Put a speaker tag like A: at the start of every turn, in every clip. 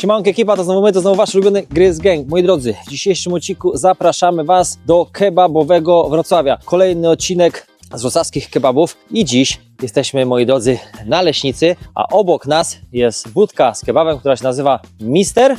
A: Siemanko ekipa, to znowu my, to znowu wasz ulubiony Gryz Gang. Moi drodzy, w dzisiejszym odcinku zapraszamy was do kebabowego Wrocławia. Kolejny odcinek z wrocławskich kebabów i dziś jesteśmy, moi drodzy, na Leśnicy, a obok nas jest budka z kebabem, która się nazywa Mister...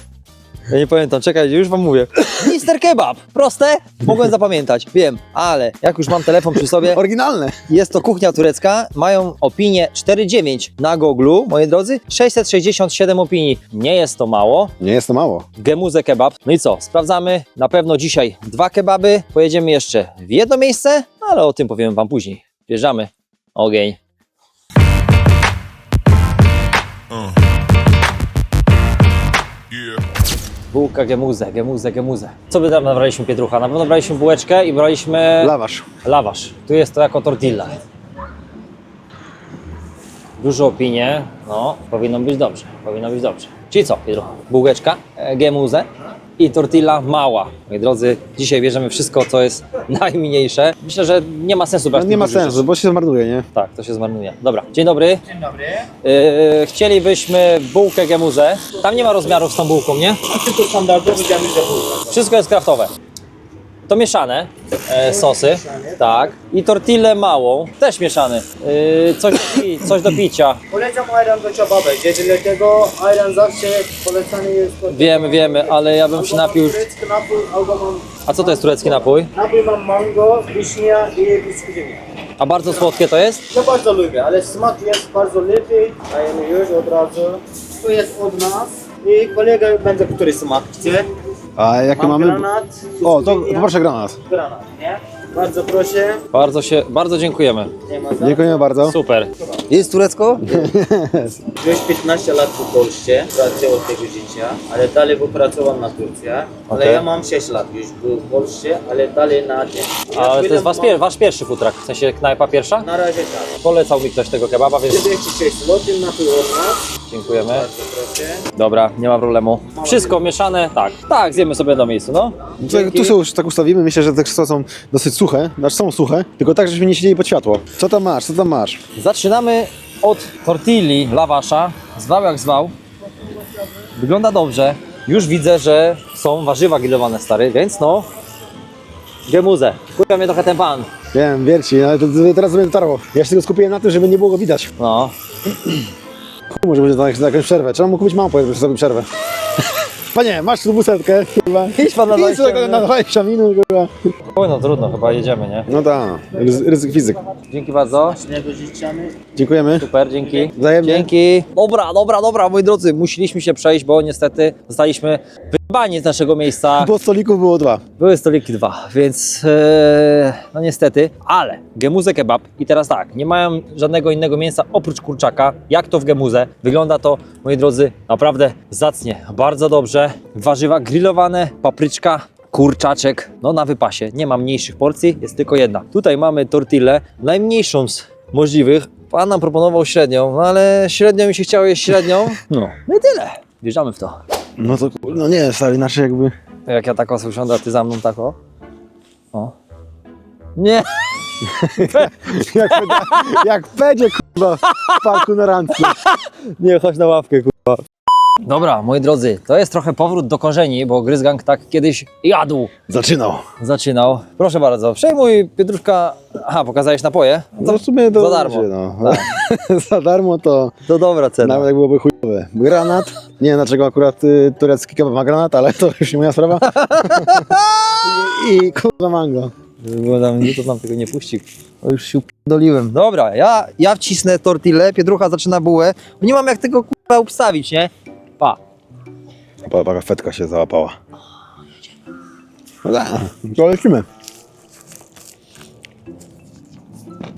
A: Ja nie pamiętam, czekaj, już wam mówię. Mister Kebab! Proste? Mogłem zapamiętać, wiem, ale jak już mam telefon przy sobie,
B: Oryginalne.
A: jest to kuchnia turecka. Mają opinię 4,9 na Google, moi drodzy. 667 opinii. Nie jest to mało.
B: Nie jest to mało.
A: Gemuze kebab. No i co? Sprawdzamy. Na pewno dzisiaj dwa kebaby. Pojedziemy jeszcze w jedno miejsce, ale o tym powiem Wam później. Wjeżdżamy. Ogień. Bułka, gemuze, gemuze, gemuze. Co by tam nabraliśmy Pietrucha? Na pewno braliśmy bułeczkę i braliśmy
B: Lawasz.
A: lawasz. Tu jest to jako tortilla. Dużo opinie, no, powinno być dobrze, powinno być dobrze. Czyli co, Pietrucha? Bułeczka, e, gemuze i tortilla mała. Moi drodzy, dzisiaj bierzemy wszystko, co jest najmniejsze. Myślę, że nie ma sensu brać
B: No, nie ma
A: dużych
B: sensu,
A: rzeczy.
B: bo się zmarnuje, nie?
A: Tak, to się zmarnuje. Dobra, dzień dobry.
C: Dzień dobry.
A: Yy, chcielibyśmy bułkę gemuzę. Tam nie ma rozmiarów z tą bułką, nie?
C: A tylko standardowy wiemy, że.
A: Wszystko jest kraftowe. To mieszane e, sosy, tak. I tortillę małą, też mieszany. Yy, coś, do pi- coś do picia.
C: Polecam ayran do kebabek, dlatego ayran zawsze polecany jest...
A: Wiemy, wiemy, ale ja bym się napił.
C: turecki napój, albo mam...
A: A co to jest turecki napój?
C: Napój mam mango, wiśnia i biskwinia.
A: A bardzo słodkie to jest?
C: Ja bardzo lubię, ale smak jest bardzo lepiej. Dajemy już od razu. To jest od nas. I kolega będzie, który smak chce.
B: A jakie
C: Mam
B: mamy?
C: granat.
B: O, to
C: biskwinia.
B: poproszę granat.
C: Granat, nie? Bardzo proszę.
A: Bardzo się, bardzo dziękujemy.
C: Nie ma za.
B: Dziękuję bardzo.
A: Super. Jest turecko?
C: Już 15 lat w Polsce, pracuję od tego życia, ale dalej bo pracowałem na Turcji. Ale
A: Okej.
C: ja mam 6 lat już w Polsce, ale dalej na tym. Ja
A: Ale to
C: chwilę
A: jest wasz,
C: mam-
A: pier, wasz pierwszy futrak, w sensie knajpa pierwsza?
C: Na razie tak.
A: Polecał mi ktoś tego kebaba, więc
C: 46 zł na pół od nas.
A: dziękujemy.
C: Bardzo proszę.
A: Dobra, nie ma problemu. Wszystko mieszane, tak. Tak, zjemy sobie na miejscu, no.
B: Tu, tu sobie już tak ustawimy, myślę, że te krzesła są dosyć suche, znaczy są suche, tylko tak, żebyśmy nie siedzieli pod światło. Co tam masz, co tam masz?
A: Zaczynamy od tortilli lawasza. Zwał jak zwał. Wygląda dobrze. Już widzę, że są warzywa grillowane, stary, więc no... Gemuzę. Kurwa mnie trochę ten pan.
B: Wiem, wierci, ale to, to teraz sobie dotarło. Ja się tylko skupiłem na tym, żeby nie było go widać.
A: No.
B: Może będzie na jakąś przerwę. Trzeba mu kupić małpę, żeby sobie przerwę. Panie, masz tu busetkę, kurwa.
A: Idź pan na
B: Idź
A: 20
B: sobie na 20 minut, kurwa.
A: Oj, no trudno, chyba jedziemy, nie?
B: No tak, ryzy- ryzyk fizyk.
A: Dzięki bardzo.
B: Dziękujemy.
A: Super, dzięki.
B: Wzajemnie.
A: Dzięki. Dobra, dobra, dobra, moi drodzy, musieliśmy się przejść, bo niestety zostaliśmy wybani z naszego miejsca.
B: Bo stolików było dwa.
A: Były stoliki dwa, więc e, no niestety, ale gemuze kebab i teraz tak, nie mają żadnego innego mięsa oprócz kurczaka. Jak to w gemuze? Wygląda to, moi drodzy, naprawdę zacnie, bardzo dobrze. Warzywa grillowane, papryczka, kurczaczek, no na wypasie. Nie ma mniejszych porcji, jest tylko jedna. Tutaj mamy tortillę, najmniejszą z możliwych. Pan nam proponował średnią, no ale średnio mi się chciało jeść średnią. No, no i tyle. Wjeżdżamy w to.
B: No to, kur- no nie, stary, inaczej jakby...
A: Jak ja tak usiądę, a ty za mną tak o. Nie!
B: Jak, peda- jak pedzie, kurwa, w parku na randce.
A: Nie, chodź na ławkę, kurwa. Dobra, moi drodzy, to jest trochę powrót do korzeni, bo Gryzgang tak kiedyś jadł.
B: Zaczynał.
A: Zaczynał. Proszę bardzo, przejmuj Pietruszka. Aha, pokazałeś napoje?
B: No w sumie to...
A: Za darmo.
B: No. za darmo to
A: To dobra cena.
B: nawet jak byłoby chujowe. Granat. Nie wiem dlaczego akurat y, turecki kebab ma granat, ale to już nie moja sprawa. I, i kurwa mango.
A: Bo tam YouTube nam tego nie puści. O, już się doliłem. Dobra, ja, ja wcisnę tortillę, Pietrucha zaczyna bułę. Nie mam jak tego kurwa obstawić, nie? Pa.
B: Pa, pa, fetka się załapała. No tak, to lecimy.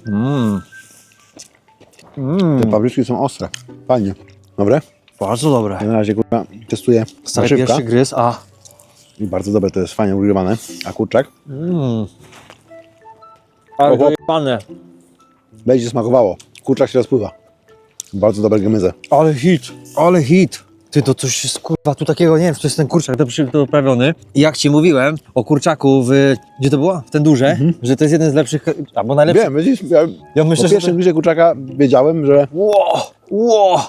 A: Mmm.
B: Te papryczki są ostre. Fajnie. Dobre?
A: Bardzo dobre.
B: Ja na razie kurwa testuję
A: Stary
B: warzywka.
A: pierwszy gryz, a...
B: I bardzo dobre, to jest fajnie ugrywane. A kurczak?
A: Mmm. Ale
B: Oho.
A: dojebane.
B: Będzie smakowało. Kurczak się rozpływa. Bardzo dobre gemyzy.
A: Ale hit, ale hit. Ty, to coś jest kurwa tu takiego, nie wiem, czy to jest ten kurczak do doprawiony. I jak ci mówiłem o kurczaku w, gdzie to było? W ten duże, że to jest jeden z lepszych, albo najlepszy.
B: Wiem, widzisz, ja
A: Ja
B: po
A: myślę, że...
B: pierwszym gryzie kurczaka wiedziałem, że
A: Ło, ło.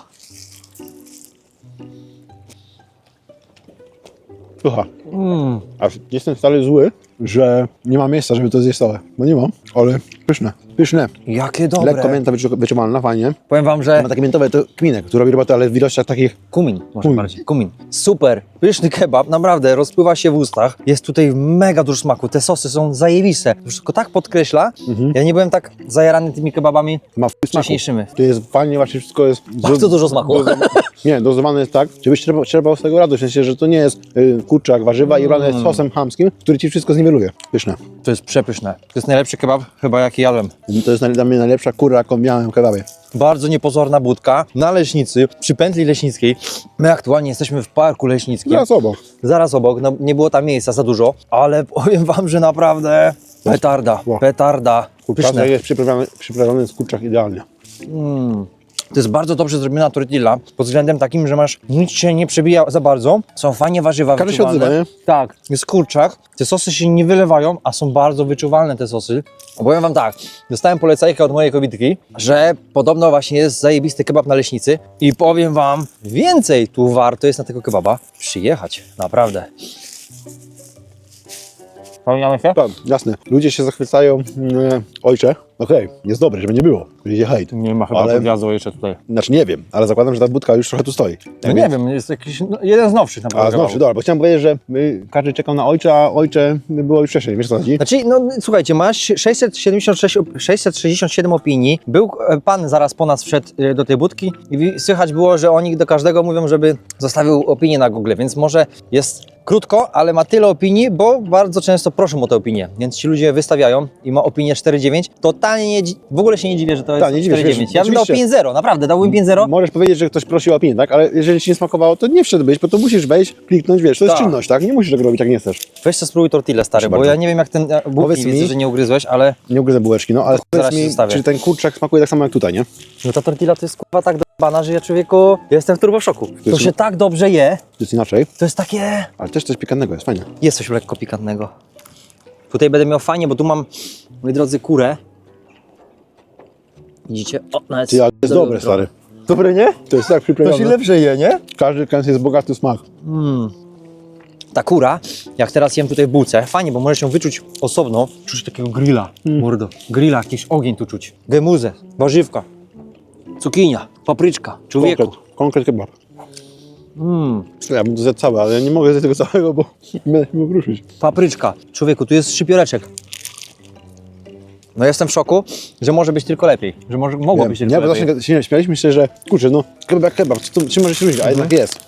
B: Pycha.
A: Mm.
B: A jestem wcale zły, że nie ma miejsca, żeby to zjeść całe. No nie mam, ale pyszne. Pyszne.
A: Jakie dobre.
B: Lekko mięta wyczu- wyczuwalna, fajnie.
A: Powiem wam, że
B: Ma takie miętowe to kminek, który robi robotę, ale w ilościach takich...
A: Kumin, może
B: Kumin.
A: bardziej. Kumin. Super. Pyszny kebab, naprawdę rozpływa się w ustach. Jest tutaj mega dużo smaku. Te sosy są zajebiste. To wszystko tak podkreśla. Ja nie byłem tak zajarany tymi kebabami
B: Ma wpływ smaku.
A: wcześniejszymi.
B: To jest fajnie, właśnie wszystko jest...
A: Bardzo dużo smaku.
B: Nie, dozowane jest tak, żebyś czerpał, czerpał z tego radość, w sensie, że to nie jest y, kurczak, warzywa i brane jest sosem chamskim, który ci wszystko zniweluje. Pyszne.
A: To jest przepyszne. To jest najlepszy kebab chyba jaki jadłem.
B: To jest dla mnie najlepsza kura, jaką miałem w kebabie.
A: Bardzo niepozorna budka na Leśnicy, przy pętli leśnickiej. My aktualnie jesteśmy w parku leśnickim.
B: Zaraz obok.
A: Zaraz obok, no, nie było tam miejsca za dużo, ale powiem wam, że naprawdę petarda,
B: Wow.
A: petarda. Pyszne.
B: Kurczak jest przyprawiony, przyprawiony z kurczak idealnie.
A: To jest bardzo dobrze zrobiona tortilla, pod względem takim, że masz, nic się nie przebija za bardzo, są fajnie warzywa
B: Każdy się
A: wyczuwalne.
B: odzywa, nie?
A: Tak, jest kurczak, te sosy się nie wylewają, a są bardzo wyczuwalne te sosy. Powiem wam tak, dostałem polecajkę od mojej kobietki, że podobno właśnie jest zajebisty kebab na leśnicy i powiem wam, więcej tu warto jest na tego kebaba przyjechać, naprawdę. Pamiętamy się?
B: Tak, jasne. Ludzie się zachwycają, mm, ojcze, okej, jest dobry, żeby nie było. Idzie hejt.
A: Nie ma chyba
B: Ale-
A: podjazdu jeszcze tutaj.
B: Znaczy nie wiem, ale zakładam, że ta budka już trochę tu stoi.
A: No nie wiem, jest jakiś, no, jeden z nowszych na
B: A znowu, dobra, bo chciałem powiedzieć, że y, każdy czekał na ojca, a ojcze było już wcześniej, wiesz co chodzi?
A: Znaczy, no słuchajcie, masz 676, op- 667 opinii. Był e, pan zaraz po nas wszedł e, do tej budki i wi- słychać było, że oni do każdego mówią, żeby zostawił opinię na Google, więc może jest krótko, ale ma tyle opinii, bo bardzo często proszą o te opinie, więc ci ludzie wystawiają i ma opinię 4,9. Totalnie nie, dzi- w ogóle się nie dziwię, że to jest
B: Tak, nie dziwię się,
A: 4,9.
B: wiesz,
A: Ja bym dał
B: oczywiście.
A: 5,0, naprawdę, dałbym 5,0.
B: Możesz powiedzieć, że ktoś prosi o opinię, tak? Ale jeżeli ci nie smakowało, to nie wszedłbyś, bo to musisz wejść, kliknąć, wiesz, to jest
A: Tak.
B: czynność, tak? Nie musisz tego robić, jak nie chcesz.
A: Weź to spróbuj tortillę, stary,
B: Proszę
A: bo
B: bardzo.
A: ja nie wiem jak ten e,
B: Powiedz
A: bułki, widzę,
B: mi-
A: że nie ugryzłeś, ale
B: Nie ugryzę bułeczki, no ale
A: Zaraz
B: powiedz mi,
A: zostawię.
B: czy ten kurczak smakuje tak samo jak tutaj, nie?
A: no ta tortilla to jest kurwa tak dobana, że ja człowieku jestem w turboszoku. To
B: jest-
A: się tak dobrze je,
B: To jest inaczej,
A: to jest takie...
B: ale też coś pikantnego jest, fajnie.
A: Jest coś lekko pikantnego. Tutaj będę miał fajnie, bo tu mam, moi drodzy, kurę. Widzicie? O, nawet
B: Ty, ale to jest dobre, stary.
A: Dobre, nie?
B: To jest tak
A: To się
B: przyprawione.
A: lepsze je, nie?
B: Każdy kęs jest bogaty w smak.
A: Ta kura, jak teraz jem tutaj w bułce, fajnie, bo możesz ją wyczuć osobno. Czuć takiego grilla, mordo. Grilla, jakiś ogień tu czuć. Gemuzę, warzywka, cukinia, papryczka, człowieku.
B: Konkret, konkret kebab.
A: Mm,
B: Ja bym to zjadł całe, ale nie mogę zjeść tego całego, bo nie będę się mógł ruszyć.
A: papryczka. Człowieku, tu jest szczypioreczek. No jestem w szoku, że może być tylko lepiej. Że może, mogło być tylko
B: nie, bo
A: lepiej.
B: właśnie się śmialiśmy się, że kurczę, no kebab kebab, co, czym może się różnić, a jednak jest.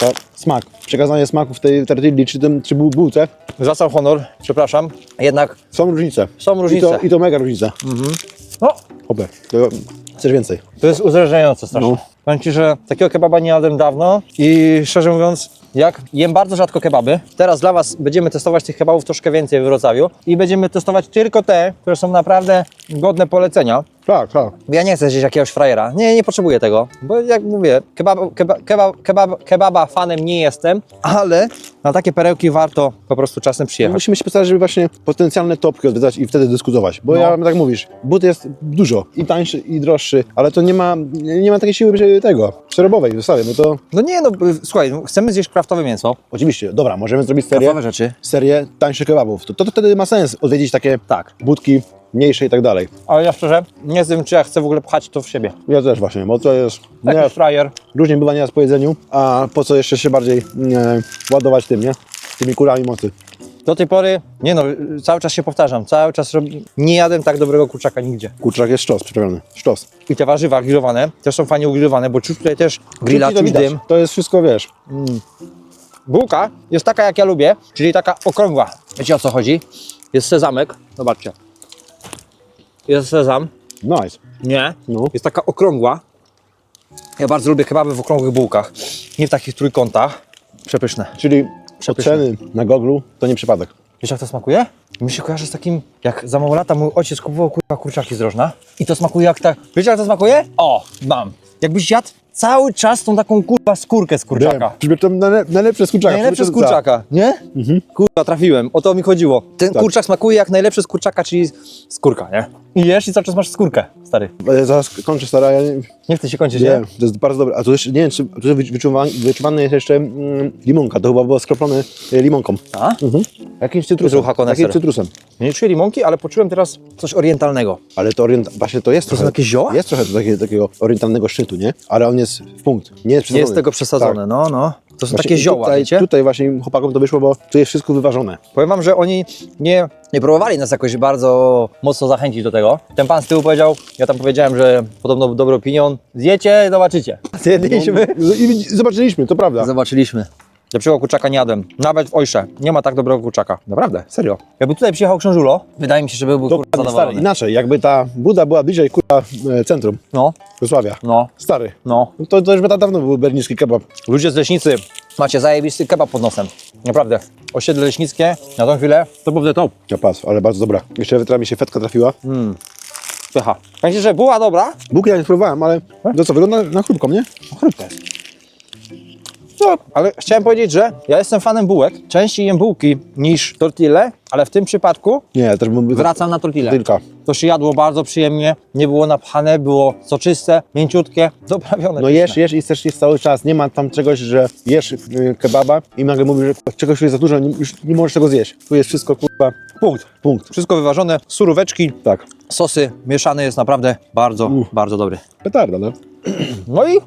B: To smak, przekazanie smaku w tej tortilli czy, tym, czy bu- bułce,
A: Zwracam honor, przepraszam. Jednak
B: są różnice.
A: są różnice.
B: I to, i to mega różnica.
A: No,
B: Hopę, to chcesz więcej.
A: to jest uzależniające strasznie.
B: No.
A: Powiem Ci, że takiego kebaba nie jadłem dawno i szczerze mówiąc, jak jem bardzo rzadko kebaby, teraz dla Was będziemy testować tych kebabów troszkę więcej w Wrocławiu i będziemy testować tylko te, które są naprawdę godne polecenia.
B: Tak, tak.
A: Ja nie chcę zjeść jakiegoś frajera. Nie, nie potrzebuję tego. Bo jak mówię, kebab, kebab, kebab, kebab, kebaba fanem nie jestem, ale na takie perełki warto po prostu czasem przyjechać.
B: Musimy się postarać, żeby właśnie potencjalne topki odwiedzać i wtedy dyskutować. Bo
A: No.
B: ja tak mówisz, but jest dużo, i tańszy, i droższy, ale to nie ma, nie ma takiej siły że tego, przerobowej wystawy, bo to
A: No nie, no y, słuchaj, chcemy zjeść kraftowe mięso,
B: oczywiście, dobra, możemy zrobić serię,
A: kraftowe rzeczy.
B: serię tańszych kebabów. To, to, to wtedy ma sens odwiedzić takie
A: Tak.
B: budki mniejsze i tak dalej.
A: Ale ja szczerze nie wiem, czy ja chcę w ogóle pchać to w siebie.
B: Ja też właśnie, bo to jest, nie,
A: Jakiś frajer.
B: różnie bywa nieraz po jedzeniu, a po co jeszcze się bardziej e, ładować tym, nie? Tymi kulami mocy.
A: Do tej pory, nie no, cały czas się powtarzam, cały czas robi... nie jadłem tak dobrego kurczaka nigdzie.
B: Kurczak jest sztos przyprawiony, sztos.
A: I te warzywa grillowane też są fajnie ugrillowane, bo czuć tutaj też grilla,
B: Czuć
A: dym.
B: To jest wszystko, wiesz,
A: Bułka jest taka jak ja lubię, czyli taka okrągła. Wiecie o co chodzi? Jest sezamek, zobaczcie. Jest sezam,
B: nice.
A: nie,
B: No.
A: jest taka okrągła. Ja bardzo lubię kebaby w okrągłych bułkach, nie w takich trójkątach. Przepyszne.
B: Czyli
A: Przepyszne.
B: oceny na Goglu to nie przypadek.
A: Wiesz jak to smakuje? Mi się kojarzy z takim, jak za mało lata mój ojciec kupował kurwa kurczaki z rożna i to smakuje jak tak, wiecie jak to smakuje? O, mam. Jakbyś jadł cały czas tą taką kurwa skórkę z kurczaka.
B: To najle- najlepsze z kurczaka.
A: Najlepsze z kurczaka, nie? Kurwa, trafiłem, o to mi chodziło. Ten
B: Tak.
A: kurczak smakuje jak najlepszy z kurczaka, czyli skórka, nie? I jesz i cały czas masz skórkę, stary.
B: E, Zaraz kończę stara, ja nie,
A: Nie chce się kończyć,
B: nie,
A: nie?
B: to jest bardzo dobre. A tu jeszcze, nie wiem, czy tu wyczuwany, wyczuwany jest jeszcze mm, limonka, to chyba było skroplone e, limonką.
A: A?
B: Mhm. Jakimś cytrusem,
A: Rucha koneser.
B: jakimś cytrusem.
A: Nie czuję limonki, ale poczułem teraz coś orientalnego.
B: Ale to orient... właśnie to jest
A: To
B: trochę,
A: jakieś zioła?
B: jest trochę takie, takiego orientalnego szczytu, nie? Ale on jest w punkt, nie jest przesadzony.
A: Jest tego przesadzone,
B: Tak.
A: no, no. To są
B: Właśnie
A: takie zioła,
B: tutaj,
A: wiecie?
B: Tutaj właśnie chłopakom to wyszło, bo tu jest wszystko wyważone.
A: Powiem wam, że oni nie, nie próbowali nas jakoś bardzo mocno zachęcić do tego. Ten pan z tyłu powiedział, ja tam powiedziałem, że podobno dobry opinion. Zjecie, zobaczycie. Zjedliśmy.
B: No, I zobaczyliśmy, to prawda.
A: Zobaczyliśmy. Lepszego kurczaka nie jadłem. Nawet w Ojsze. Nie ma tak dobrego kurczaka. Naprawdę, serio. Jakby tutaj przyjechał książulo, wydaje mi się, że by był kurwa
B: Dokładnie, stary.
A: zadowolony.
B: Inaczej, jakby ta Buda była bliżej kurwa e, centrum
A: No,
B: Wrocławia.
A: no,
B: Stary.
A: no.
B: No To, to już by da- dawno był berliński kebab.
A: Ludzie z Leśnicy, macie zajebisty kebab pod nosem. Naprawdę. Osiedle Leśnickie, na tą chwilę, to był top.
B: Ja pas, ale bardzo dobra. Jeszcze wytra mi się fetka trafiła.
A: Pycha. Pamiętacie, że była dobra?
B: Bułki ja nie spróbowałem, ale to co, wygląda na chrupką, nie?
A: Chrupka jest. No, ale chciałem powiedzieć, że ja jestem fanem bułek. Częściej jem bułki niż tortille, ale w tym przypadku
B: Nie, też bym...
A: wracam na tortille.
B: Tylko.
A: To się jadło bardzo przyjemnie, nie było napchane, było soczyste, mięciutkie, doprawione.
B: No jesz, jesz i chcesz jeść cały czas. Nie ma tam czegoś, że jesz y, kebaba i nagle mówisz, że czegoś jest za dużo, nie, już nie możesz tego zjeść. Tu jest wszystko kurwa
A: Punkt.
B: punkt.
A: Wszystko wyważone, suróweczki,
B: Tak.
A: sosy, mieszany jest naprawdę bardzo, bardzo dobry.
B: Petarda, no.
A: No i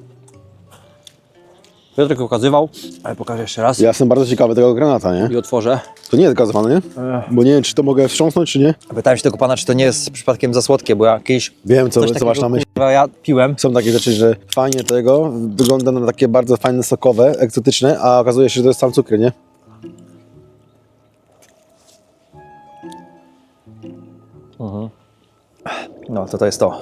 A: Piotrek pokazywał, ale pokażę jeszcze raz
B: Ja jestem bardzo ciekawy tego granata, nie?
A: i otworzę.
B: To nie jest gazowane, nie? Bo nie wiem, czy to mogę wstrząsnąć, czy nie.
A: Pytałem się tego pana, czy to nie jest przypadkiem za słodkie, bo ja kiedyś
B: Wiem, co,
A: coś
B: co masz na myśli.
A: kurwa, ja piłem.
B: Są takie rzeczy, że fajnie tego, wygląda na takie bardzo fajne, sokowe, egzotyczne, a okazuje się, że to jest sam cukier, nie?
A: No, to to jest to.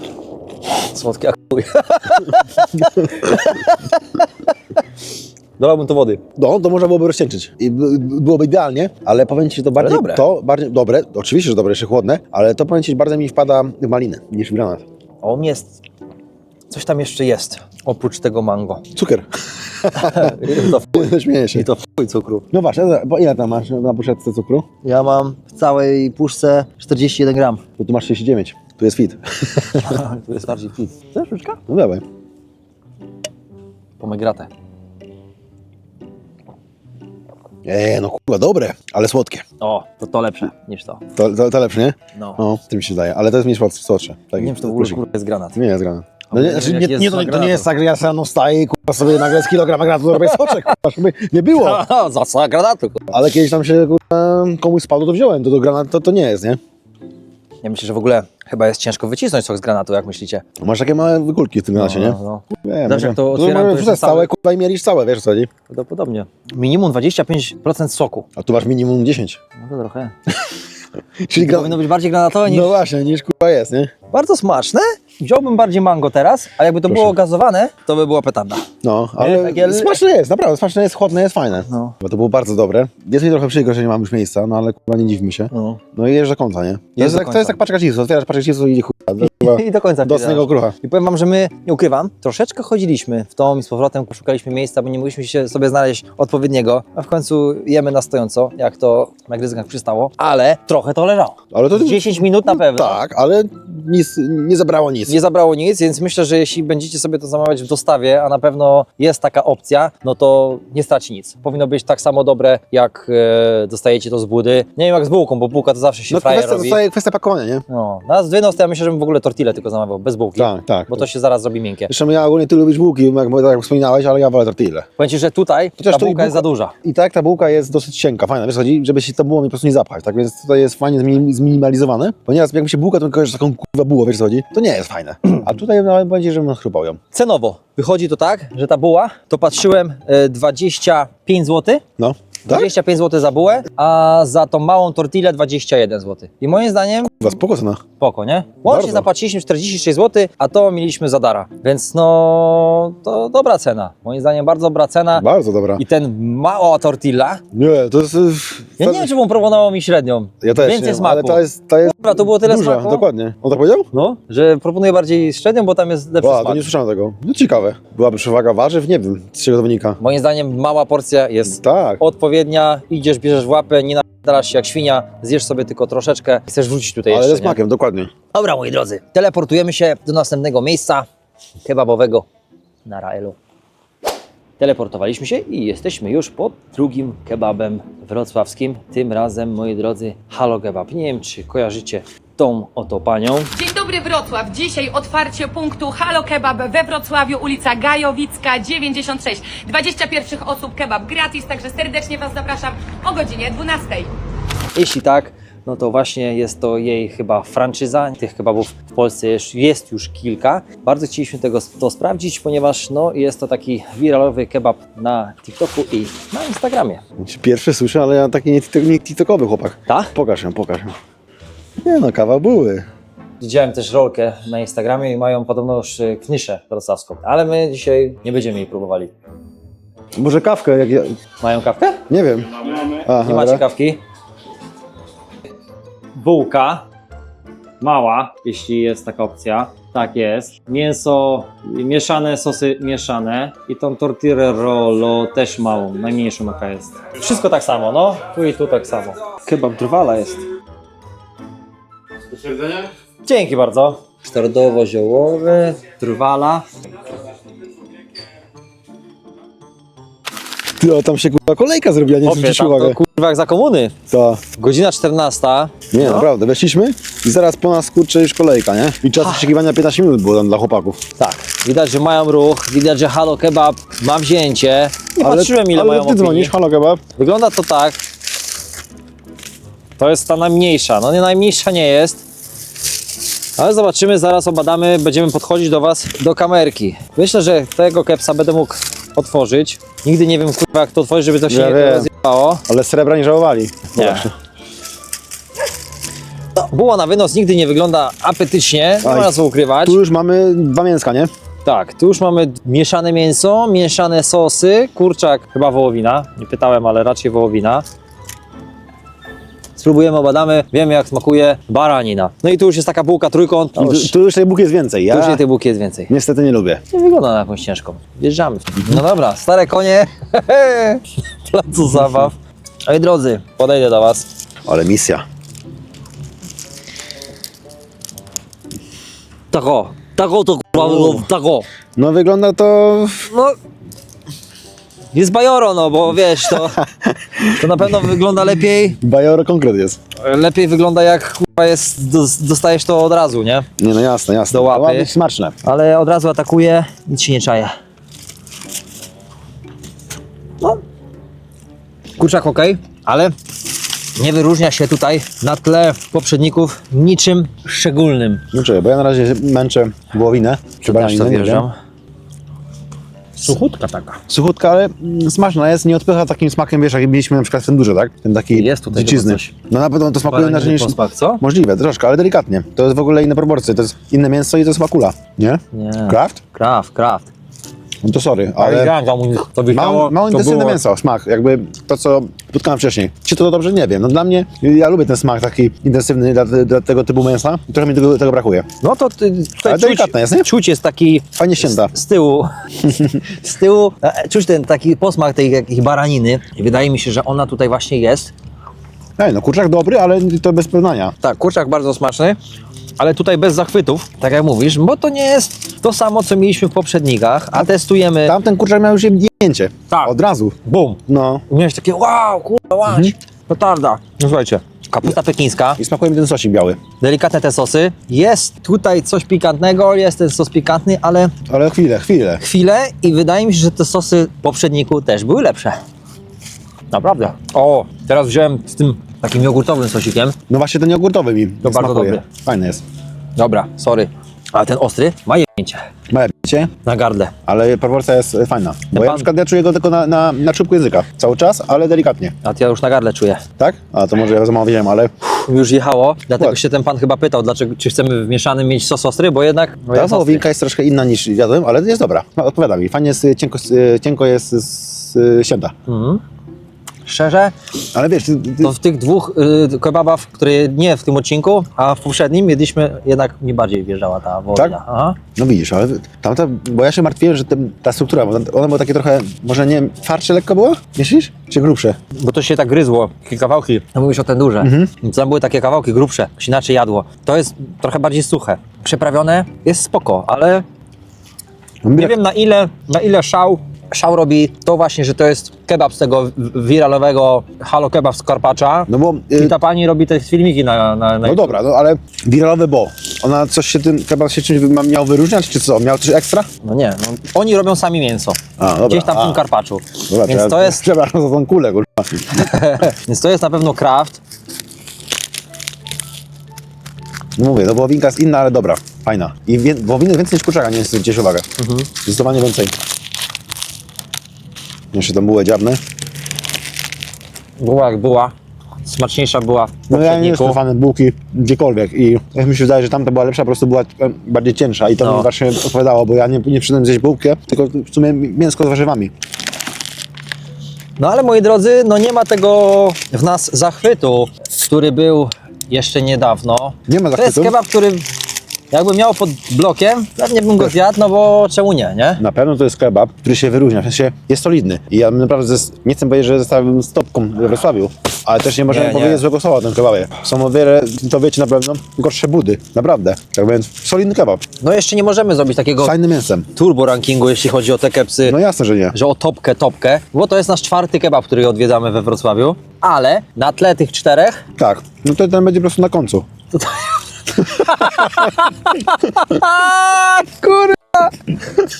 A: Słodkie chuj. Dolałbym to wody.
B: No, to można byłoby rozcieńczyć. I by- by- byłoby idealnie, ale powiem Ci, że to bardziej,
A: dobre.
B: to bardziej, dobre, oczywiście, że dobre, jeszcze chłodne, ale to powiem Ci, że bardziej mi wpada w malinę niż w granat.
A: O, mnie jest... Coś tam jeszcze jest, oprócz tego mango.
B: Cukier.
A: I to, w-
B: Śmieję się.
A: i to w chuj cukru.
B: No właśnie, bo ile tam masz na poszedce cukru?
A: Ja mam w całej puszce 41 gram.
B: Bo tu masz 39, tu jest fit.
A: to jest bardziej fit. Chcesz sztuczka?
B: No dawaj.
A: Pomegratę.
B: Eee, no kurwa, dobre, ale słodkie.
A: O, to to lepsze niż to.
B: To, to, to lepsze, nie?
A: No.
B: No, tym się daje, ale to jest mniej słodsze. słodsze. Tak,
A: Nie wiem, czy to w ogóle kurwa jest granat.
B: Nie jest granat. No nie, znaczy, nie, nie, to, to nie jest tak, że ja rano wstaję i kurwa sobie nagle z kilograma granatu robię soczek, kurwa, żeby nie było.
A: za za granatu, kurwa.
B: Ale kiedyś tam się kurwa, komuś spadło, to wziąłem, to do granatu to, to nie jest, nie?
A: Ja myślę, że w ogóle chyba jest ciężko wycisnąć sok z granatu, jak myślicie?
B: Masz takie małe wykulki w tym granacie, nie?
A: No, no.
B: Wiem,
A: Zawsze jak to otwieram, to już cały-
B: całe, kurwa, i mielisz całe, wiesz co chodzi?
A: Prawdopodobnie. Minimum 25% soku.
B: A tu masz minimum 10.
A: No to trochę.
B: Czyli
A: To
B: gra...
A: powinno być bardziej granatowe niż...
B: No właśnie, niż kurwa jest, nie?
A: Bardzo smaczne. Wziąłbym bardziej mango teraz, a jakby to
B: Proszę.
A: było gazowane, to by była petanda.
B: No, ale
A: takie-
B: smaczne jest, naprawdę, smaczne jest, chłodne jest, fajne.
A: No.
B: Bo to było bardzo dobre. Jest mi trochę przykro, że nie mam już miejsca, no ale kurwa nie dziwmy się.
A: No.
B: No i jeżdżę do końca, nie? To jest,
A: do
B: to
A: końca.
B: jest jak paczka chipsów, otwierasz paczkę chipsów i kurwa.
A: I do końca
B: do krucha.
A: I powiem wam, że my, nie ukrywam, troszeczkę chodziliśmy w tą i z powrotem, szukaliśmy miejsca, bo nie mogliśmy się sobie znaleźć odpowiedniego, a w końcu jemy na stojąco, jak to na gryzkach przystało, ale trochę to leżało.
B: Ale to
A: 10 minut na pewno.
B: Tak, ale nic, nie zabrało nic.
A: Nie zabrało nic, więc myślę, że jeśli będziecie sobie to zamawiać w dostawie, a na pewno jest taka opcja, no to nie straci nic. Powinno być tak samo dobre, jak e, dostajecie to z budy. Nie wiem jak z bułką, bo bułka to zawsze się
B: No
A: frajer
B: kwestia,
A: robi.
B: zostaje kwestia pakowania, nie?
A: No, na dwie nosy ja myślę, że bym w ogóle tortille tylko zamawiał, bez bułki.
B: Tak, tak.
A: Bo to się zaraz zrobi miękkie.
B: Zresztą ja ogólnie ty lubisz bułki, jak, tak jak wspominałeś, ale ja wolę tortille.
A: Powiem Ci, że tutaj
B: Chociaż
A: ta
B: i
A: bułka jest
B: bułka-
A: za duża.
B: I tak ta bułka jest dosyć cienka, fajna, wiesz chodzi, żeby się to było mi po prostu nie zapchać, tak więc tutaj jest fajnie zminim- zminimalizowane, ponieważ jakby się bułka to z taką kurwa bułą, wiesz co chodzi, to nie jest fajne. A tutaj nawet będzie, żebym chrupał ją.
A: Cenowo wychodzi to tak, że ta buła, to patrzyłem e, 25 zł,
B: No, tak?
A: 25 zł za bułę, a za tą małą tortillę 21 zł. I moim zdaniem
B: Kurwa, spoko cena.
A: spoko, nie? Łącznie
B: Bardzo.
A: zapłaciliśmy 46 zł, a to mieliśmy za dara. Więc no, to dobra cena. Moim zdaniem bardzo dobra cena.
B: Bardzo dobra.
A: I ten mała tortilla,
B: Nie, to jest...
A: ja nie wiem, czy mu proponowało mi średnią.
B: Ja też
A: Więcej
B: nie,
A: smaku.
B: ale to jest, to jest
A: Dobra, to było tyle
B: duża,
A: smaku.
B: dokładnie. On tak powiedział?
A: No, że proponuję bardziej średnią, bo tam jest lepszy
B: Wow, to
A: smak.
B: nie słyszałem tego. No ciekawe. Byłaby przewaga warzyw? Nie wiem, z czego to wynika.
A: Moim zdaniem mała porcja jest
B: Tak.
A: odpowiednia, idziesz, bierzesz w łapę, nie starasz się jak świnia, zjesz sobie tylko troszeczkę i chcesz wrócić tutaj
B: Ale
A: jeszcze,
B: ze
A: nie?
B: smakiem, dokładnie.
A: Dobra, moi drodzy, teleportujemy się do następnego miejsca kebabowego na Raelu. Teleportowaliśmy się i jesteśmy już pod drugim kebabem wrocławskim. Tym razem, moi drodzy, Halo Kebab. Nie wiem, czy kojarzycie tą oto panią.
D: Dzień dobry Wrocław. Dzisiaj otwarcie punktu Halo Kebab we Wrocławiu, ulica Gajowicka 96. 21 osób kebab gratis, także serdecznie Was zapraszam o godzinie 12.
A: Jeśli tak, no to właśnie jest to jej chyba franczyza. Tych kebabów w Polsce już, jest już kilka. Bardzo chcieliśmy tego to sprawdzić, ponieważ no, jest to taki wiralowy kebab na TikToku i na Instagramie.
B: Pierwszy słyszę, ale ja taki nie, tiktok- nie tiktokowy chłopak.
A: Tak?
B: Pokaż ją, pokaż ją. Nie no, kawa były.
A: Widziałem też rolkę na Instagramie i mają podobno już y, knyszę wrocławską, ale my dzisiaj nie będziemy jej próbowali.
B: Może kawkę, jak ja...
A: Mają kawkę?
B: Nie wiem. A,
A: Nie macie kawki? Bułka. Mała, jeśli jest taka opcja. Tak jest. Mięso mieszane, sosy mieszane. I tą tortillę rollo też małą, najmniejszą jaka jest. Wszystko tak samo, no. Tu i tu tak samo. Kebab drwala jest. Dzięki bardzo. Czterdowo-ziołowy, drwala.
B: Ty, o, tam się kurwa kolejka zrobiła, nie
A: tam
B: uwagę.
A: to kurwa jak za komuny.
B: To.
A: Godzina 14.
B: Nie,
A: No.
B: naprawdę, weszliśmy i zaraz po nas kurczę już kolejka, nie? I czas oczekiwania 15 minut było tam dla chłopaków.
A: Tak, widać, że mają ruch, widać, że Halo Kebab ma wzięcie. Nie
B: ale
A: patrzyłem, ile
B: ale
A: mają
B: ty
A: opinii.
B: dzwonisz, halo kebab.
A: Wygląda to tak. To jest ta najmniejsza. No nie najmniejsza nie jest. Ale zobaczymy, zaraz obadamy, będziemy podchodzić do Was do kamerki. Myślę, że tego kepsa będę mógł otworzyć. Nigdy nie wiem, kurwa, jak to otworzyć, żeby to się
B: Ja
A: nie
B: wiem.
A: rozjebało.
B: Ale srebra nie żałowali.
A: Nie. No, buła na wynos nigdy nie wygląda apetycznie, nie
B: Aj.
A: ma co ukrywać.
B: Tu już mamy dwa mięska, nie?
A: Tak, tu już mamy mieszane mięso, mieszane sosy, kurczak, chyba wołowina, nie pytałem, ale raczej wołowina. Spróbujemy, obadamy, wiemy jak smakuje baranina. No i tu już jest taka bułka trójkąt, już,
B: tu, tu już tej buki jest więcej.
A: tu już
B: Ja
A: tej bułki jest więcej.
B: niestety nie lubię.
A: Nie wygląda na jakąś ciężką. Wjeżdżamy. No dobra, stare konie, placu zabaw. Oj drodzy, podejdę do Was.
B: Ale misja.
A: Tako, tako to kurwa, tako.
B: No wygląda to...
A: No, jest bajoro, no bo wiesz, to, to na pewno wygląda lepiej
B: Bajoro konkret jest.
A: lepiej wygląda jak kurwa jest, dos- dostajesz to od razu, nie?
B: Nie no jasne, jasne.
A: Do łapy.
B: Być smaczne.
A: Ale od razu atakuje, nic się nie czaje. No. Kurczak ok, ale nie wyróżnia się tutaj na tle poprzedników niczym szczególnym.
B: No czekaj, bo ja na razie męczę wołowinę. Czy baraninę, nie wiem.
A: Suchutka taka.
B: Suchutka, ale mm, smaczna jest, nie odpycha takim smakiem, wiesz, jak mieliśmy na przykład w Endurze, tak? Ten taki
A: Jest tutaj
B: dziczyzny.
A: chyba coś.
B: No na pewno to smakuje inaczej niż...
A: posmak, co?
B: Możliwe, troszkę, ale delikatnie. To jest w ogóle inne proporcje, to jest inne mięso i to jest makula, nie?
A: Nie.
B: Kraft?
A: Kraft, kraft.
B: No to sorry,
A: Ale ja tam to wisiało,
B: mało, mało
A: to
B: intensywne
A: było-
B: mięso, smak, jakby to, co spotkałem wcześniej. Czy to dobrze? Nie wiem. No dla mnie, ja lubię ten smak taki intensywny dla, dla tego typu mięsa trochę mi tego, tego brakuje.
A: No to ty, tutaj
B: Ale
A: czuć,
B: delikatne jest, nie?
A: czuć jest taki
B: Fajnie ścięta.
A: z, z tyłu, z tyłu, e, czuć ten taki posmak tej jakiejś baraniny i wydaje mi się, że ona tutaj właśnie jest.
B: Ej, no kurczak dobry, ale to bez porównania.
A: Tak, kurczak bardzo smaczny, ale tutaj bez zachwytów, tak jak mówisz, bo to nie jest to samo, co mieliśmy w poprzednikach, a testujemy,
B: Tamten kurczak miał już jebnięcie.
A: Tak.
B: Od razu.
A: bum,
B: No.
A: miałeś takie wow, kurwa, łać, petarda. No słuchajcie, kapusta pekińska,
B: I smakuje mi ten sosik biały.
A: delikatne te sosy, jest tutaj coś pikantnego, jest ten sos pikantny, ale
B: Ale chwilę, chwilę.
A: chwilę i wydaje mi się, że te sosy poprzedniku też były lepsze. Naprawdę. O, teraz wziąłem z tym takim jogurtowym sosikiem.
B: No właśnie ten jogurtowy mi
A: To bardzo
B: smakuje.
A: dobry.
B: Fajny jest.
A: Dobra, sorry. Ale ten ostry ma jebnięcie
B: Ma jebnięcie,
A: na gardle.
B: ale proporcja jest e, fajna. Bo ja
A: pan-
B: na przykład ja czuję go tylko na, na, na czubku języka. Cały czas, ale delikatnie.
A: A ja już na gardle czuję.
B: Tak? A to może ja za mało wiedziałem, ale
A: Już jechało, dlatego
B: Ładnie.
A: się ten pan chyba pytał, dlaczego, czy chcemy w mieszanym mieć sos ostry, bo jednak... no
B: ta
A: jest ostry.
B: wołowinka jest troszkę inna niż jadłem, ale jest dobra. No, odpowiada mi. Fajnie jest, e, cienko, e, cienko jest z, ścięta.
A: Mhm. Szczerze,
B: Ale wiesz, ty, ty,
A: to w tych dwóch y, kebabach, które nie w tym odcinku, a w poprzednim jedliśmy, jednak mi bardziej wjeżdżała ta wołowina.
B: Tak?
A: Aha.
B: no widzisz, ale tamta, bo ja się martwiłem, że ten, ta struktura, bo ona była takie trochę, może nie wiem, twardsze lekko było? Myślisz? Czy grubsze?
A: Bo to się tak gryzło, takie kawałki. No mówisz o ten duże. Więc Tam były takie kawałki grubsze, się inaczej jadło. To jest trochę bardziej suche. Przeprawione jest spoko, ale
B: No,
A: nie wiem na ile, na ile szał, szał robi to właśnie, że to jest kebab z tego w- wiralowego halo kebab z Karpacza.
B: No bo,
A: I
B: y,
A: ta pani robi te filmiki na, na, na
B: no dobra, no ale wiralowe bo, ona coś się tym, kebab się czymś miał wyróżniać, czy co? Miał coś ekstra?
A: No nie, no, oni robią sami mięso.
B: A, dobra,
A: Gdzieś tam w
B: a.
A: tym Karpaczu.
B: Dobra,
A: Więc
B: ja-
A: to jest
B: Przepraszam za tą kulę, kurwa.
A: Więc to jest na pewno kraft.
B: No mówię, no wołowinka jest inna, ale dobra, fajna. I wie, wołowiny więcej niż kurczaka, nie zwróciłeś uwagę.
A: Mhm.
B: Zdecydowanie więcej. Jeszcze tą bułę dziabnę.
A: Była jak była. Smaczniejsza była w
B: No ja nie
A: poprzedniku.
B: jestem fanem bułki gdziekolwiek i jak mi się wydaje, że tamta była lepsza, po prostu była e, bardziej cięższa i to
A: No.
B: mi właśnie odpowiadało, bo ja nie, nie przyszedłem zjeść bułkę, tylko w sumie mięsko z warzywami.
A: No ale moi drodzy, no nie ma tego w nas zachwytu, który był jeszcze niedawno.
B: Nie ma
A: To jest
B: zachwytu?
A: kebab, który jakby miał pod blokiem, pewnie bym go zjadł, no bo czemu nie, nie?
B: Na pewno to jest kebab, który się wyróżnia, w sensie jest solidny. I ja naprawdę, nie chcę powiedzieć, że zostałem stopką we Wrocławiu, ale też nie możemy
A: Nie, nie.
B: powiedzieć złego słowa o tym kebabie. Są o wiele, to wiecie na pewno, gorsze budy, naprawdę. Tak więc solidny kebab,
A: No jeszcze nie możemy zrobić takiego
B: fajnym mięsem.
A: turbo rankingu, jeśli chodzi o te kepsy,
B: No jasne, że nie.
A: że o topkę, topkę, bo to jest nasz czwarty kebab, który odwiedzamy we Wrocławiu, ale na tle tych czterech
B: Tak, no to ten będzie po prostu na końcu.
A: A, kurwa!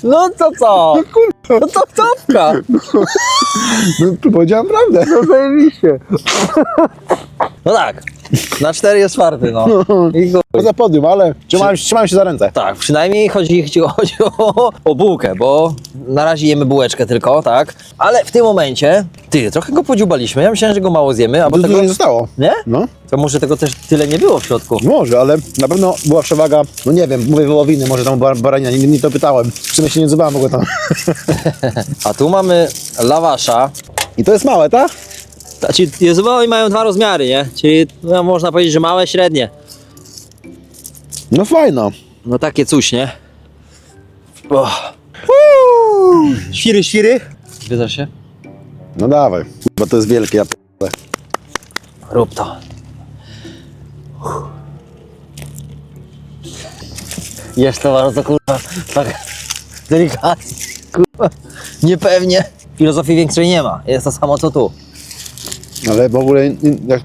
A: No to co? No to topka!
B: No tu powiedziałem prawdę.
A: No zajebiście. No tak, na cztery jest czwarty, no. I chuj.
B: Poza podium, ale trzymałem, trzymałem się za ręce.
A: Tak, przynajmniej chodzi, chodzi, chodzi o, o bułkę, bo na razie jemy bułeczkę tylko, tak? Ale w tym momencie, ty, trochę go podziubaliśmy, ja myślałem, że go mało zjemy, a bo tego...
B: nie zostało.
A: Nie?
B: No,
A: To może tego też tyle nie było w środku.
B: może, ale na pewno była przewaga, no nie wiem, mówię wołowiny, może tam bar barania, nie, nie to pytałem. W sumie się nie odzywałem w ogóle tam.
A: A tu mamy lawasza,
B: I to jest małe, tak?
A: Znaczy, jezubowi mają dwa rozmiary, nie? Czyli no, można powiedzieć, że małe, średnie.
B: No fajno.
A: No takie coś, nie? Oh. Świry, świry. Zwiedzasz się?
B: No dawaj, bo to jest wielkie, ja p***le.
A: Rób to. Jest to bardzo kurwa, tak delikatnie, kurwa, niepewnie. Filozofii większej nie ma, jest to samo co tu.
B: Ale w ogóle in, jak,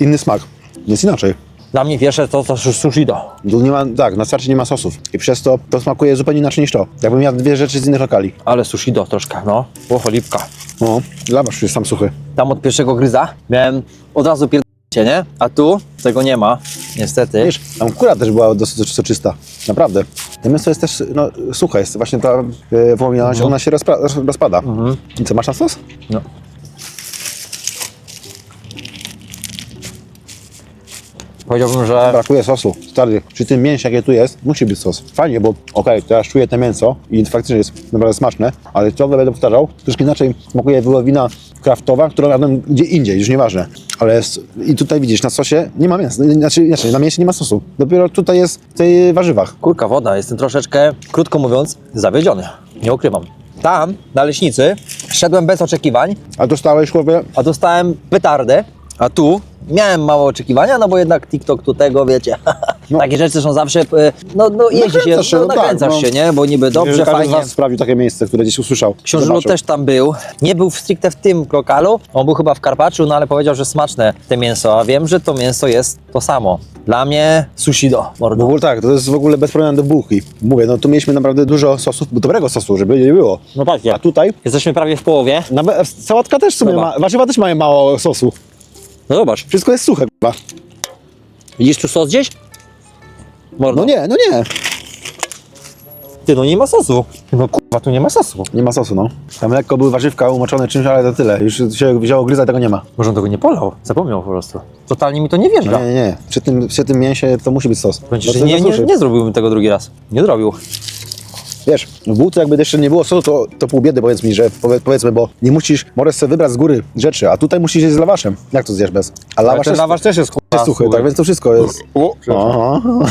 B: inny smak. Jest inaczej.
A: Dla mnie pierwsze to to sushi do.
B: Tu nie ma, tak, na starcie nie ma sosów. I przez to to smakuje zupełnie inaczej niż to. Jakbym jadł dwie rzeczy z innych lokali.
A: Ale sushi do troszkę, no. O, cholipka.
B: O, lawasz jest sam suchy.
A: Tam od pierwszego gryza miałem od razu pierdolcie, nie? A tu tego nie ma, niestety.
B: Wiesz, tam kura też była dosyć soczysta. Naprawdę. To mięso jest też no, suche, jest właśnie ta wołowina,
A: Mhm.
B: ona się rozpa roz- rozpada. I co, masz na sos?
A: No. Powiedziałbym, że
B: Brakuje sosu. Stary, przy tym mięsie, jakie tu jest, musi być sos. Fajnie, bo okej, teraz czuję to mięso i faktycznie jest naprawdę smaczne, ale ciągle będę powtarzał, troszkę inaczej smakuje wołowina kraftowa, którą jadłem gdzie indziej, już nieważne. Ale jest, i tutaj widzisz, na sosie nie ma mięsa, znaczy inaczej, na mięsie nie ma sosu. Dopiero tutaj jest w tej warzywach.
A: kurka woda, jestem troszeczkę, krótko mówiąc, zawiedziony. Nie ukrywam. Tam, na leśnicy, szedłem bez oczekiwań,
B: A dostałeś, chłopie,
A: a dostałem petardę, a tu miałem małe oczekiwania, no bo jednak TikTok tu tego, wiecie,
B: No.
A: takie rzeczy są zawsze, e, no, no jeździ się,
B: się,
A: no,
B: no tak,
A: nakręcasz
B: no.
A: się, nie, bo niby dobrze,
B: każdy
A: fajnie.
B: z was sprawdził takie miejsce, które gdzieś usłyszał.
A: Książę też tam był. Nie był stricte w tym lokalu, on był chyba w Karpaczu, no ale powiedział, że smaczne te mięso, a wiem, że to mięso jest to samo. Dla mnie sushi do,
B: W
A: mordo.
B: ogóle tak, to jest w ogóle bez problemu do bułki. Mówię, no tu mieliśmy naprawdę dużo sosów, dobrego sosu, żeby nie było.
A: No tak,
B: A tutaj,
A: Jesteśmy prawie w połowie.
B: nawet sałatka też w sumie
A: Dobra.
B: ma, warzywa też mają mało sosu.
A: No zobacz,
B: Wszystko jest suche, chyba.
A: widzisz tu sos gdzieś? Mordo.
B: No nie, no nie.
A: Ty, no nie ma sosu. No kurwa, tu nie ma sosu.
B: Nie ma sosu, no. Tam lekko były warzywka umoczone czymś, ale to tyle. Już się wzięło gryza, tego nie ma.
A: Może on tego nie polał, zapomniał po prostu. Totalnie mi to nie wjeżdża.
B: Nie, nie, nie. Przy tym, przy tym mięsie to musi być sos. Bo to
A: nie,
B: jest
A: nie,
B: suszy.
A: nie zrobiłbym tego drugi raz. Nie zrobił.
B: Wiesz, w bułce jakby jeszcze nie było sosu, to, to pół biedy powiedz mi, że powie, powiedzmy, bo nie musisz, możesz sobie wybrać z góry rzeczy, a tutaj musisz jeść z lawaszem. Jak to zjesz bez? A lawasz
A: ten
B: jest,
A: lawasz też jest
B: jest suchy, tak więc to wszystko jest... Aha.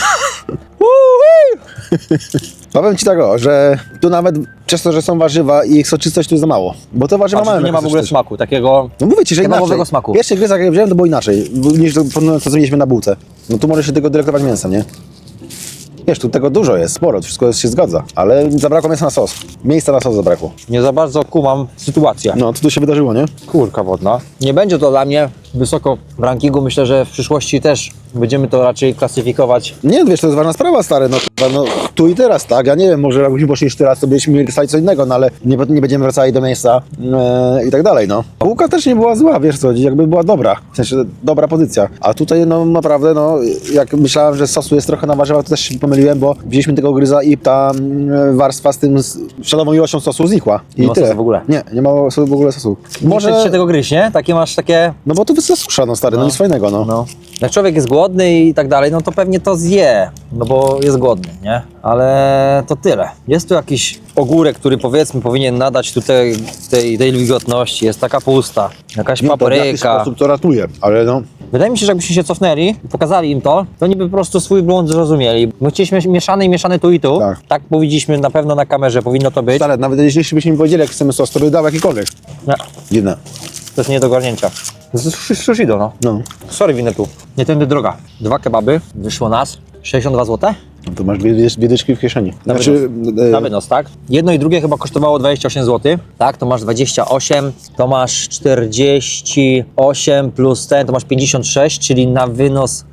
B: Powiem Ci tak, o, że tu nawet przez to, że są warzywa i ich soczystość tu jest za mało. Bo te warzywa mają
A: nie ma w ogóle
B: soczystość.
A: smaku, takiego...
B: No mówię Ci, że
A: Kebabowego
B: inaczej.
A: smaku.
B: Pierwszy gryzak jak wziąłem to było inaczej, niż to, to co mieliśmy na bułce. No tu możesz się tego delektować mięsem, nie? Wiesz, tu tego dużo jest, sporo, wszystko jest, się zgadza, ale zabrakło mięsa na sos. Miejsca na sos zabrakło.
A: Nie za bardzo kumam sytuację.
B: No, co tu się wydarzyło, nie?
A: Kurka wodna. Nie będzie to dla mnie wysoko w rankingu. Myślę, że w przyszłości też będziemy to raczej klasyfikować.
B: Nie, wiesz, to jest ważna sprawa, stary, no, kurwa, no tu i teraz, tak? Ja nie wiem, może jakbyśmy poszli jeszcze raz, to byśmy mieli co innego, no ale nie, nie będziemy wracali do miejsca e, i tak dalej, no. Bułka też nie była zła, wiesz co, jakby była dobra, w sensie dobra pozycja. A tutaj, no naprawdę, no, jak myślałem, że sosu jest trochę na warzywach, to też się pomyliłem, bo wzięliśmy tego gryza i ta mm, warstwa z tym z śladową ilością sosu znikła. I
A: Nie ma
B: tyle.
A: sosu w ogóle.
B: Nie, nie ma sosu w ogóle sosu.
A: Może się tego gryźć, nie? Takie masz takie...
B: No bo to wysusza, no stary, no, nic fajnego, no.
A: No. Jak człowiek jest głodny i tak dalej, no to pewnie to zje, no bo jest głodny, nie? Ale to tyle. Jest tu jakiś ogórek, który powiedzmy powinien nadać tutaj tej, tej wilgotności. Jest taka pusta, jakaś
B: Nie, to w jakiś
A: papryka.
B: sposób to ratuje, ale no,
A: Wydaje mi się, że jakbyście się cofnęli i pokazali im to, to oni by po prostu swój błąd zrozumieli. My chcieliśmy mieszany i mieszany tu i tu.
B: Tak.
A: tak powiedzieliśmy na pewno na kamerze, powinno to być.
B: stary, nawet jeśli byśmy im powiedzieli, jak chcemy sos, to by dał jakikolwiek.
A: Nie,
B: Dziwne.
A: To jest nie do jest sh- Sushido, no.
B: No.
A: Sorry, winę tu. Nie tędy droga. Dwa kebaby, wyszło nas 62 zł.
B: No to masz dwie, dwie, dwie dyczki w kieszeni.
A: Na
B: Znaczy, e,
A: Na wynos, tak? Jedno i drugie chyba kosztowało 28 zł. Tak, to masz 28, to masz 48 plus ten, to masz 56, czyli na wynos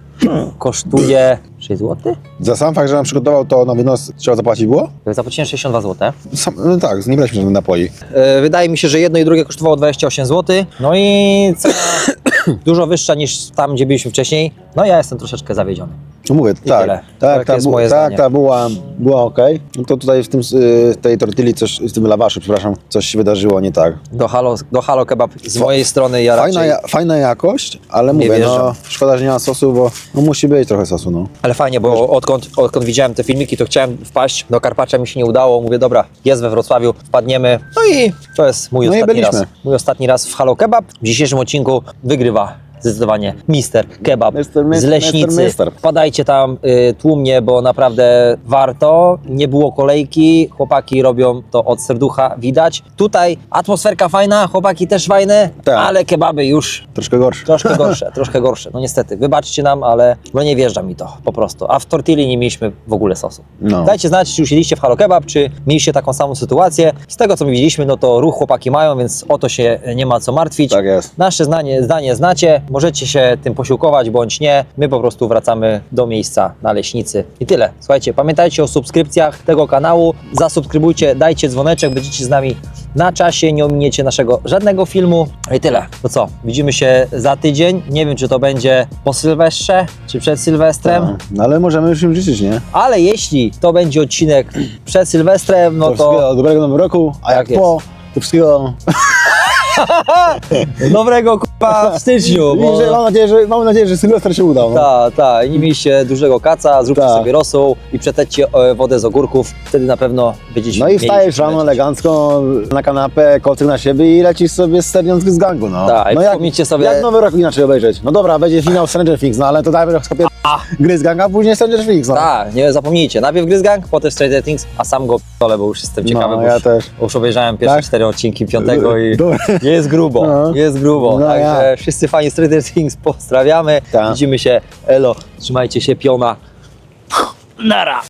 A: kosztuje 6 zł?
B: za sam fakt, że nam przygotował to na wynos, trzeba zapłacić było?
A: Zapłaciłem 62 zł.
B: Sam, no tak, nie braliśmy żadnych napoi.
A: E, Wydaje mi się, że jedno i drugie kosztowało 28 zł. No i cena dużo wyższa niż tam, gdzie byliśmy wcześniej. No ja jestem troszeczkę zawiedziony.
B: No mówię, tak,
A: tyle.
B: tak,
A: Takie
B: ta,
A: jest moje
B: tak,
A: zdanie.
B: ta była, była ok. No to tutaj w tym, y, tej tortilli, coś, w tym lawaszu, przepraszam, coś się wydarzyło nie tak.
A: Do Halo, do Halo Kebab z mojej strony ja
B: Fajna,
A: raczej...
B: ja, fajna jakość, ale mówię,
A: wierzę.
B: no szkoda, że nie ma sosu, bo no, musi być trochę sosu, no.
A: Ale fajnie, bo odkąd, odkąd widziałem te filmiki, to chciałem wpaść do Karpacza, mi się nie udało. Mówię, dobra, jest we Wrocławiu, wpadniemy. No i to jest mój
B: No i
A: ostatni
B: byliśmy.
A: raz. Mój ostatni raz w Halo Kebab. W dzisiejszym odcinku wygrywa zdecydowanie Mister Kebab
B: Mister,
A: z
B: mister,
A: Leśnicy.
B: mister, mister.
A: Wpadajcie tam y, tłumnie, bo naprawdę warto. Nie było kolejki, chłopaki robią to od serducha, widać. Tutaj atmosferka fajna, chłopaki też fajne,
B: Tak.
A: ale kebaby już
B: Troszkę gorsze.
A: Troszkę gorsze, troszkę gorsze. No niestety, wybaczcie nam, ale no nie wjeżdża mi to po prostu. A w tortilli nie mieliśmy w ogóle sosu.
B: No.
A: Dajcie znać, czy już jedliście w Halo Kebab, czy mieliście taką samą sytuację. Z tego, co my widzieliśmy, no to ruch chłopaki mają, więc o to się nie ma co martwić.
B: Tak jest.
A: Nasze zdanie, zdanie znacie, możecie się tym posiłkować, bądź nie. My po prostu wracamy do miejsca na Leśnicy. I tyle. Słuchajcie, pamiętajcie o subskrypcjach tego kanału, zasubskrybujcie, dajcie dzwoneczek, będziecie z nami na czasie, nie ominiecie naszego żadnego filmu. I tyle. To co, widzimy się za tydzień. Nie wiem, czy to będzie po Sylwestrze, czy przed Sylwestrem,
B: No, ale możemy już im życzyć, nie?
A: ale jeśli to będzie odcinek przed Sylwestrem, no to
B: Wszystkiego dobrego nowego roku, a
A: Tak
B: jak
A: jest.
B: po, to wszystkiego...
A: dobrego kupa w styczniu.
B: I że mam nadzieję, że, mam nadzieję, że Sylwester się udał. No.
A: Tak, tak. Nie mieliście dużego kaca, zróbcie
B: Tak.
A: sobie rosół i przetećcie e, wodę z ogórków. Wtedy na pewno będziecie
B: No i
A: mieli
B: wstajesz
A: czym
B: rano
A: lecieć.
B: elegancko na kanapę, kocyk na siebie i lecisz sobie z serią z gangu, no.
A: Tak, i
B: no jak,
A: przypomnijcie sobie-
B: jak nowy rok inaczej obejrzeć? No dobra, będzie finał Stranger Things, no ale to dajmy sobie gry z ganga, a później Stranger Things, no.
A: Tak, nie zapomnijcie. Najpierw Gryzgang, potem Stranger Things, a sam go p***olę, bo już jestem ciekawy,
B: No,
A: bo
B: ja
A: już,
B: też.
A: już obejrzałem pierwsze
B: Tak?
A: cztery odcinki piątego i
B: Dobra.
A: jest grubo,
B: No.
A: jest grubo.
B: No,
A: Także
B: ja.
A: wszyscy fani Stranger Things pozdrawiamy.
B: Tak.
A: Widzimy się. Elo, trzymajcie się, piona. Nara.